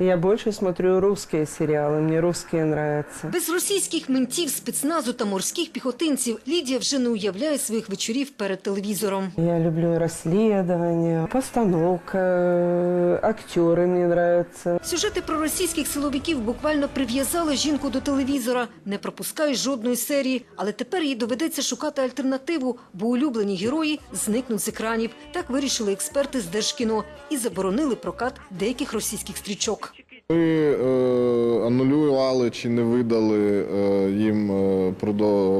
Я больше смотрю русские сериалы, мне русские нравятся. Без російських ментів, спецназу та морських піхотинців Лідія вже не уявляє своїх вечорів перед телевізором. Я люблю расследования, постановка, э, актеры мне нравятся. Сюжети про російських силовиків буквально прив'язали жінку до телевізора. Не пропускає жодної серії, але тепер їй доведеться шукати альтернативу, бо улюблені герої зникнуть з екранів. Так вирішили експерти з Держкіно і заборонили прокат деяких російських стрічок. Ми е, анулювали чи не видали е, їм е,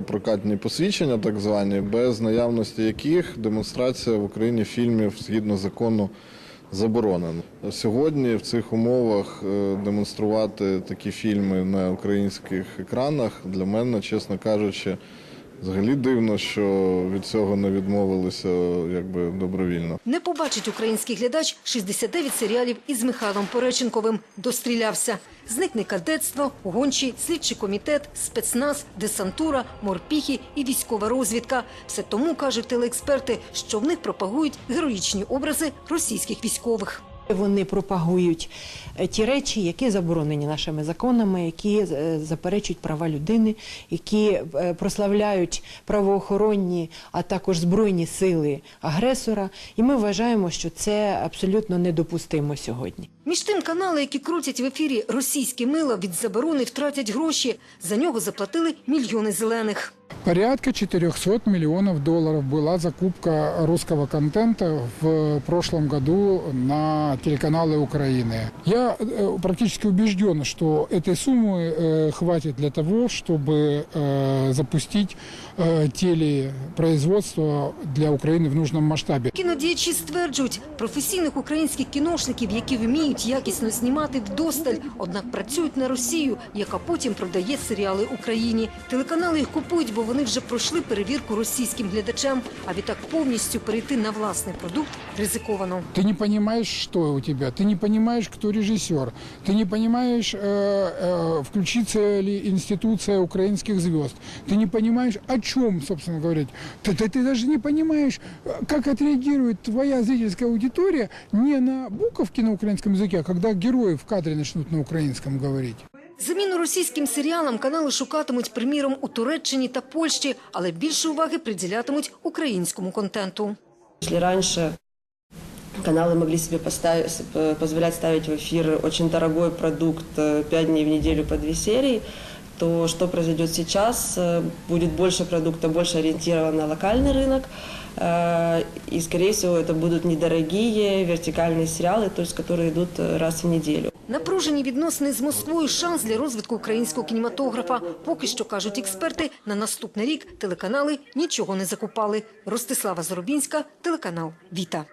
прокатні посвідчення, так звані, без наявності яких демонстрація в Україні фільмів згідно закону заборонена. Сьогодні в цих умовах е, демонструвати такі фільми на українських екранах для мене, чесно кажучи, взагалі дивно, що від цього не відмовилися якби добровільно. Не побачить український глядач 69 серіалів із Михайлом Пореченковим. Дострілявся. Зникне кадетство, гончі, слідчий комітет, спецназ, десантура, морпіхи і військова розвідка. Все тому, кажуть телеексперти, що в них пропагують героїчні образи російських військових. Вони пропагують е, ті речі, які заборонені нашими законами, які е, заперечують права людини, які е, прославляють правоохоронні, а також збройні сили агресора. І ми вважаємо, що це абсолютно недопустимо сьогодні. Між тим, канали, які крутять в ефірі російське мило, від заборони втратять гроші. За нього заплатили мільйони зелених. Порядка 400 миллионов долларов была закупка русского контента в прошлом году на телеканалы Украины. Я э, практически убежден, что этой суммы э, хватит для того, чтобы э, запустить э, телепроизводство для Украины в нужном масштабе. Кінодіячі стверджують, професійних українських кіношників, які вміють якісно знімати вдосталь, однак працюють на Росію, яка потім продає серіали Україні. Телеканали їх купують, бо вони вже пройшли перевірку російським глядачам. А відтак повністю перейти на власний продукт ризиковано. Ты не понимаешь, что у тебя, ты не понимаешь, кто режиссер, ты не понимаешь, э, э, включится ли институция украинских звезд, ты не понимаешь, о чем, собственно говорить. Ты, ты, ты даже не понимаешь, э, как отреагирует твоя зрительская аудитория не на буковки на украинском языке, а когда герои в кадре начнут на украинском говорить. Заміну російським серіалам канали шукатимуть, приміром, у Туреччині та Польщі, але більше уваги приділятимуть українському контенту. Если раньше каналы могли себе поставить, с- позволять ставить в эфир очень дорогой продукт э, пять дней в неделю по две серии, то что произойдет сейчас? Э, Будет больше продукта, больше ориентирован на локальный рынок. Э, И, скорее всего, это будут недорогие вертикальные сериалы, то есть которые идут э, раз в неделю. Напружені відносини з Москвою – шанс для розвитку українського кінематографа. Поки що, кажуть експерти, на наступний рік телеканали нічого не закупали. Ростислава Зоробінська, телеканал «Віта».